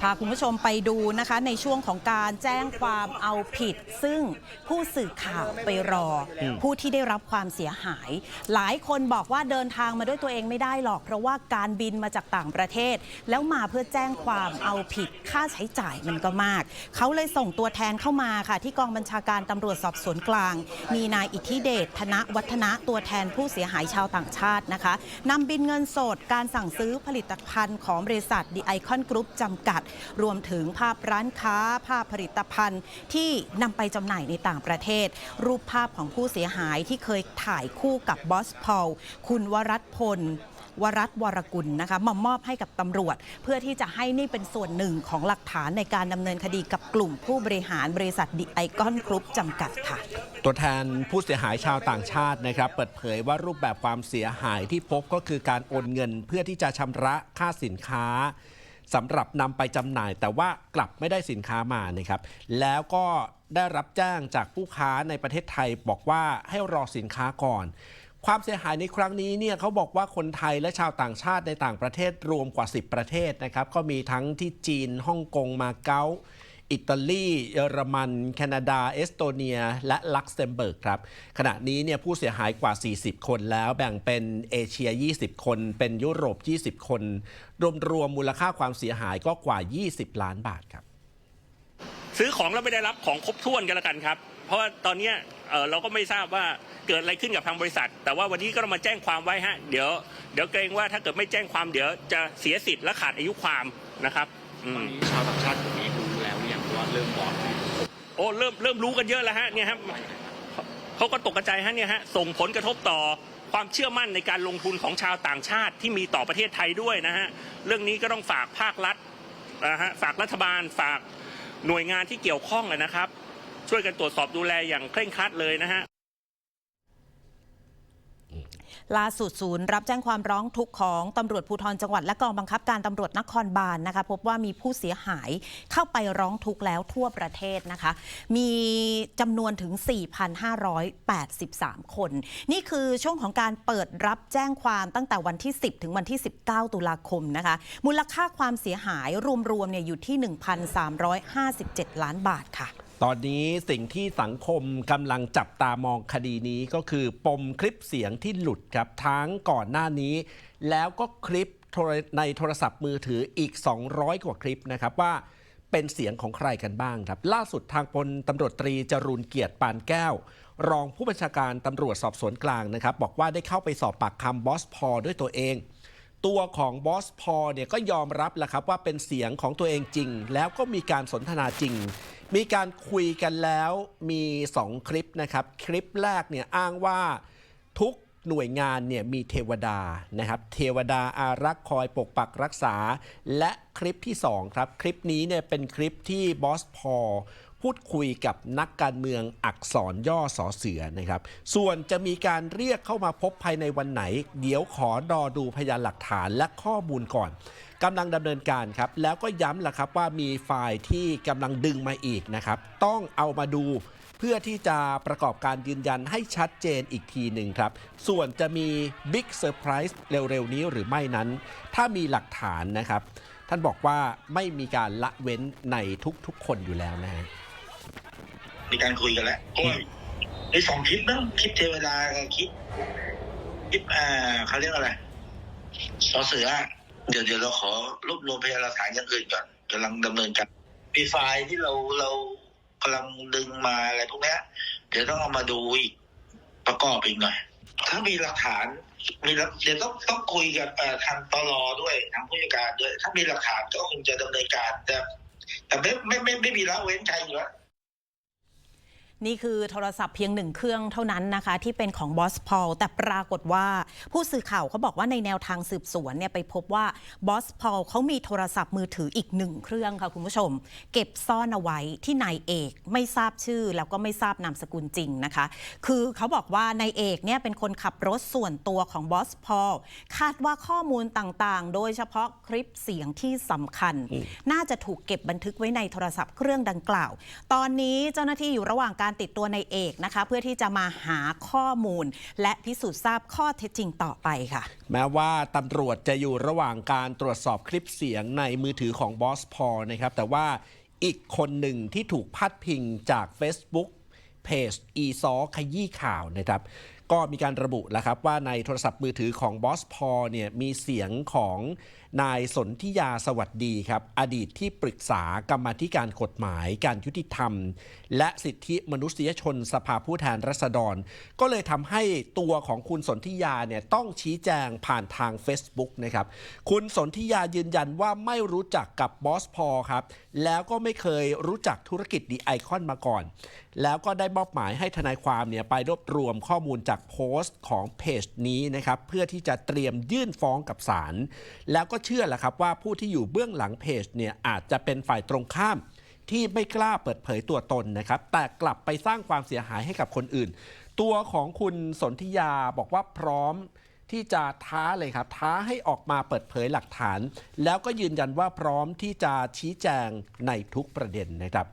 พาคุณผู้ชมไปดูนะคะในช่วงของการแจ้งความเอาผิด ซึ่งผู้สื่อข่าวไปรออผู้ที่ได้รับความเสียหาย หลายคนบอกว่าเดินทางมาด้วยตัวเองไม่ได้หรอก เพราะว่าการบินมาจากต่างประเทศ แล้วมาเพื่อแจ้งความเอาผิดค่าใช้จ่ายมันก็มาก เขาเลยส่งตัวแทนเข้ามาค่ะ ที่กองบัญชาการตำรวจสอบสวนกลาง มีนายอิทธิเดชธนวัฒนะตัวแทนผู้เสียหายชาวต่างชาตินะคะนำบินเงินสดการสั่งซื้อผลิตภัณฑ์ของบริษัท The Icon Group จำกัดรวมถึงภาพร้านค้า ภาพผลิตภัณฑ์ที่นำไปจำหน่ายในต่างประเทศ รูปภาพของผู้เสียหายที่เคยถ่ายคู่กับบอสพอลคุณวรัตพลวรัตวรกุลนะคะมามอบให้กับตำรวจ เพื่อที่จะให้นี่เป็นส่วนหนึ่งของหลักฐานในการดำเนินคดีกับกลุ่มผู้บริหารบริษัท The Icon Group จำกัดค่ะ ตัวแทนผู้เสียหายชาวต่างชาตินะครับ เปิดเผยว่ารูปแบบความเสียหายที่พบก็คือการโอนเงินเพื่อที่จะชำระค่าสินค้า สำหรับนำไปจำหน่าย แต่ว่ากลับไม่ได้สินค้ามานะครับ แล้วก็ได้รับแจ้งจากผู้ค้าในประเทศไทยบอกว่าให้รอสินค้าก่อน ความเสียหายในครั้งนี้เนี่ยเขาบอกว่าคนไทยและชาวต่างชาติในต่างประเทศรวมกว่า 10 ประเทศนะครับ ก็มีทั้งที่จีนฮ่องกงมาเก๊า อิตาลี เยอรมัน แคนาดา เอสโตเนีย และลักเซมเบิร์กครับ ขณะนี้เนี่ยผู้เสียหายกว่า 40 คนแล้วแบ่งเป็นเอเชีย 20 คน เป็นยุโรป 20 คน รวมๆมูลค่าความเสียหายก็กว่า 20 ล้านบาทครับ ซื้อของแล้วไม่ได้รับของครบถ้วนกันแล้วกันครับ เพราะว่าตอนเนี้ยเอ่อเราก็ไม่ทราบว่าเกิดอะไรขึ้นกับทางบริษัท แต่ว่าวันนี้ก็ต้องมาแจ้งความไว้ฮะเดี๋ยวเดี๋ยวเกรงว่าถ้าเกิดไม่แจ้งความเดี๋ยวจะเสียสิทธิ์และขาดอายุความนะครับอืตอนมนี้ชาวต่างชาติกลุ่มนี้ ว่าเริ่มบอกโอ้เริ่มเริ่มรู้กันเยอะแล้วฮะเนี่ยฮะเขาก็ตกใจฮะเนี่ยฮะส่งผลกระทบต่อความเชื่อมั่นในการลงทุนของชาวต่างชาติที่มีต่อประเทศไทยด้วยนะฮะเรื่องนี้ก็ต้องฝากภาครัฐนะฮะฝากรัฐบาลฝากหน่วยงานที่เกี่ยวข้องนะครับ ช่วยกันตรวจสอบดูแลอย่างเคร่งครัดเลยนะฮะ ล่าสุดศูนย์รับแจ้งความร้องทุกข์ของตำรวจภูธรจังหวัดและกองบังคับการตำรวจนครบาลนะคะ พบว่ามีผู้เสียหายเข้าไปร้องทุกข์แล้วทั่วประเทศนะคะ มีจำนวนถึง 4,583 คน นี่คือช่วงของการเปิดรับแจ้งความตั้งแต่วันที่ 10 ถึงวันที่ 19 ตุลาคมนะคะ มูลค่าความเสียหายรวมๆเนี่ยอยู่ที่ 1,357 ล้านบาทค่ะ ตอนนี้สิ่งที่สังคมกำลังจับตามองคดีนี้ก็คือปมคลิปเสียงที่หลุดครับทั้งก่อนหน้านี้ แล้วก็คลิปในโทรศัพท์มือถืออีก 200 กว่าคลิปนะครับว่าเป็นเสียงของใครกันบ้างครับ ล่าสุดทางพลตำรวจตรีจรูนเกียรติปานแก้ว รองผู้บัญชาการตำรวจสอบสวนกลางนะครับ บอกว่าได้เข้าไปสอบปากคำบอสพอด้วยตัวเอง ตัวของบอสพอเนี่ยก็ยอมรับแหละครับว่าเป็นเสียงของตัวเองจริง แล้วก็มีการสนทนาจริง มีการคุยกันแล้วมี 2 คลิปนะครับ คลิปแรกเนี่ยอ้างว่าทุกหน่วยงานเนี่ยมีเทวดานะครับเทวดาอารักษ์คอยปกปักรักษา และคลิปที่ 2 ครับ คลิปนี้เนี่ยเป็นคลิปที่บอสพอ พูดคุยกับนักการเมืองอักษรย่อสอเสือนะครับ ส่วนจะมีการเรียกเข้ามาพบภายในวันไหน เดี๋ยวขอรอดูพยานหลักฐานและข้อมูลก่อนกำลังดำเนินการครับ แล้วก็ย้ำละครับว่ามีไฟล์ที่กำลังดึงมาอีกนะครับ ต้องเอามาดูเพื่อที่จะประกอบการยืนยันให้ชัดเจนอีกทีหนึ่งครับ ส่วนจะมีบิ๊กเซอร์ไพรส์เร็วๆนี้หรือไม่นั้น ถ้ามีหลักฐานนะครับ ท่านบอกว่าไม่มีการละเว้นในทุกๆคนอยู่แล้วนะฮะ มีการคุยกันแล้วเพราะว่าในสองคลิปนะคลิปเทวดากับคลิปคลิปอ่าเขาเรียกอะไรสอเสือเดี๋ยวเดี๋ยวเราขอรวบรวมพยานหลักฐานอย่างอื่นก่อนกำลังดำเนินการมีไฟล์ที่เราเรากำลังดึงมาอะไรพวกเนี้ยเดี๋ยวต้องเอามาดูอีกประกอบอีกหน่อย ถ้ามีหลักฐาน มีหลักเดี๋ยวต้องต้องคุยกับเอ่อทางตลอด้วยทางผู้จัดการด้วย ถ้ามีหลักฐานก็คงจะดำเนินการแต่แต่ไม่ไม่ไม่ไม่มีละเว้นใครอยู่แล้ว นี่คือโทรศัพท์เพียงหนึ่งเครื่องเท่านั้นนะคะ ที่เป็นของบอสพอลแต่ปรากฏว่าผู้สื่อข่าวเขาบอกว่าในแนวทางสืบสวนเนี่ยไปพบว่าบอสพอลเขามีโทรศัพท์มือถืออีกหนึ่งเครื่องค่ะคุณผู้ชม เก็บซ่อนเอาไว้ที่นายเอกไม่ทราบชื่อแล้วก็ไม่ทราบนามสกุลจริงนะคะ คือเขาบอกว่านายเอกเนี่ยเป็นคนขับรถส่วนตัวของบอสพอลคาดว่าข้อมูลต่างๆ โดยเฉพาะคลิปเสียงที่สำคัญ น่าจะถูกเก็บบันทึกไว้ในโทรศัพท์เครื่องดังกล่าว ตอนนี้เจ้าหน้าที่อยู่ระหว่างการการติดตัวในเอกนะคะ เพื่อที่จะมาหาข้อมูล และพิสูจน์ทราบข้อเท็จจริงต่อไปค่ะ แม้ว่าตำรวจจะอยู่ระหว่างการตรวจสอบคลิปเสียงในมือถือของบอสพอนะครับ แต่ว่าอีกคนหนึ่งที่ถูกพาดพิงจาก Facebook เพจอีซอขยี้ข่าวนะครับ ก็มีการระบุแล้วครับว่าในโทรศัพท์มือถือของบอสพอเนี่ยมีเสียงของนายสนธิยาสวัสดีครับ อดีตที่ปรึกษากรรมธิการกฎหมาย การยุติธรรม และสิทธิมนุษยชนสภาผู้แทนราษฎร ก็เลยทำให้ตัวของคุณสนธิยาเนี่ยต้องชี้แจงผ่านทาง Facebook นะครับ คุณสนธิยายืนยันว่าไม่รู้จักกับบอสพอครับ แล้วก็ไม่เคยรู้จักธุรกิจดีไอคอนมาก่อน แล้วก็ได้มอบหมายให้ทนายความเนี่ยไปรวบรวมข้อมูลจากจากโพสต์ของเพจนี้นะครับเพื่อที่จะเตรียมยื่นฟ้องกับศาลแล้วก็เชื่อแหละครับว่าผู้ที่อยู่เบื้องหลังเพจเนี่ยอาจจะเป็นฝ่ายตรงข้ามที่ไม่กล้าเปิดเผยตัวตนนะครับ แต่กลับไปสร้างความเสียหายให้กับคนอื่น ตัวของคุณสนธิยาบอกว่าพร้อมที่จะท้าเลยครับ ท้าให้ออกมาเปิดเผยหลักฐาน แล้วก็ยืนยันว่าพร้อมที่จะชี้แจงในทุกประเด็นนะครับ